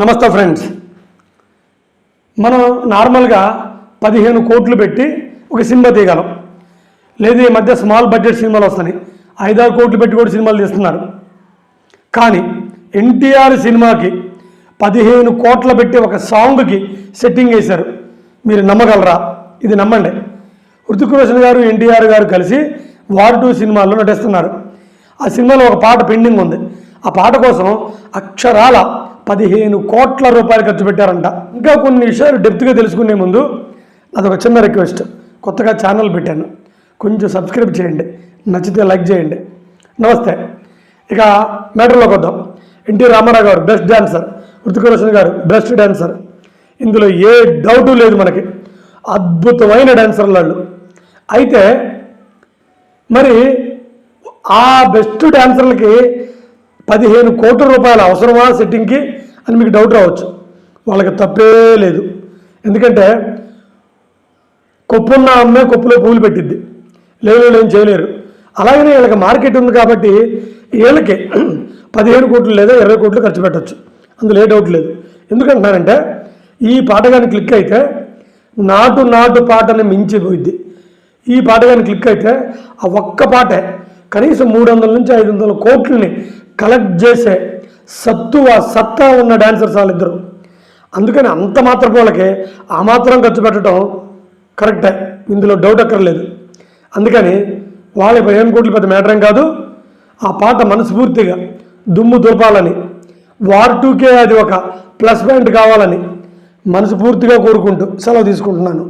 నమస్తే ఫ్రెండ్స్. మనం నార్మల్గా పదిహేను కోట్లు పెట్టి ఒక సినిమా తీయగలం. లేదు ఈ మధ్య స్మాల్ బడ్జెట్ సినిమాలు వస్తున్నాయి. ఐదారు కోట్లు పెట్టి కూడా సినిమాలు తీస్తున్నారు. కానీ ఎన్టీఆర్ సినిమాకి పదిహేను కోట్ల పెట్టి ఒక సాంగ్కి సెట్టింగ్ వేశారు. మీరు నమ్మగలరా? ఇది నమ్మండి. హృతిక్ రోషన్ గారు ఎన్టీఆర్ గారు కలిసి వార్ టూ సినిమాల్లో నటిస్తున్నారు. ఆ సినిమాలో ఒక పాట పెండింగ్ ఉంది. ఆ పాట కోసం అక్షరాల పదిహేను కోట్ల రూపాయలు ఖర్చు పెట్టారంట. ఇంకా కొన్ని విషయాలు డెప్త్గా తెలుసుకునే ముందు అదొక చిన్న రిక్వెస్ట్ కొత్తగా ఛానల్ పెట్టాను. కొంచెం సబ్స్క్రైబ్ చేయండి. నచ్చితే లైక్ చేయండి. నమస్తే. ఇక మ్యాటర్లోకి వద్దాం. ఎన్టీ రామారావు గారు బెస్ట్ డాన్సర్ హృతిక్ రోషన్ గారు బెస్ట్ డాన్సర్ ఇందులో ఏ డౌటు లేదు మనకి. అద్భుతమైన డాన్సర్లు వాళ్ళు. అయితే మరి ఆ బెస్ట్ డాన్సర్లకి పదిహేను కోట్ల రూపాయల అవసరమా సెట్టింగ్కి అని మీకు డౌట్ రావచ్చు. వాళ్ళకి తప్పే లేదు. ఎందుకంటే కొప్పున్న అమ్మే కొప్పులో పూలు పెట్టిద్ది. లేదు ఏం చేయలేరు. అలాగనే వీళ్ళకి మార్కెట్ ఉంది కాబట్టి వీళ్ళకి పదిహేను కోట్లు లేదా ఇరవై కోట్లు ఖర్చు పెట్టచ్చు. అందులో ఏ డౌట్ లేదు. ఎందుకంటున్నానంటే ఈ పాట కానీ క్లిక్ అయితే నాటు నాటు పాటని మించిపోయింది ఈ పాట కానీ క్లిక్ అయితే ఆ ఒక్క పాటే కనీసం మూడు వందల నుంచి ఐదు వందల కోట్లని కలెక్ట్ చేసే సత్తువ సత్తా ఉన్న డాన్సర్స్ వాళ్ళిద్దరు అందుకని అంత మాత్రం వాళ్ళకి ఆ మాత్రం ఖర్చు పెట్టడం కరెక్టే ఇందులో డౌట్ అక్కర్లేదు. అందుకని వాళ్ళ పదిహేను కోట్లు పెద్ద మ్యాటర్ కాదు. ఆ పాట మనస్ఫూర్తిగా దుమ్ము దులపాలని వార్ టూకే అది ఒక ప్లస్ పాయింట్ కావాలని మనస్ఫూర్తిగా కోరుకుంటూ సెలవు తీసుకుంటున్నాను.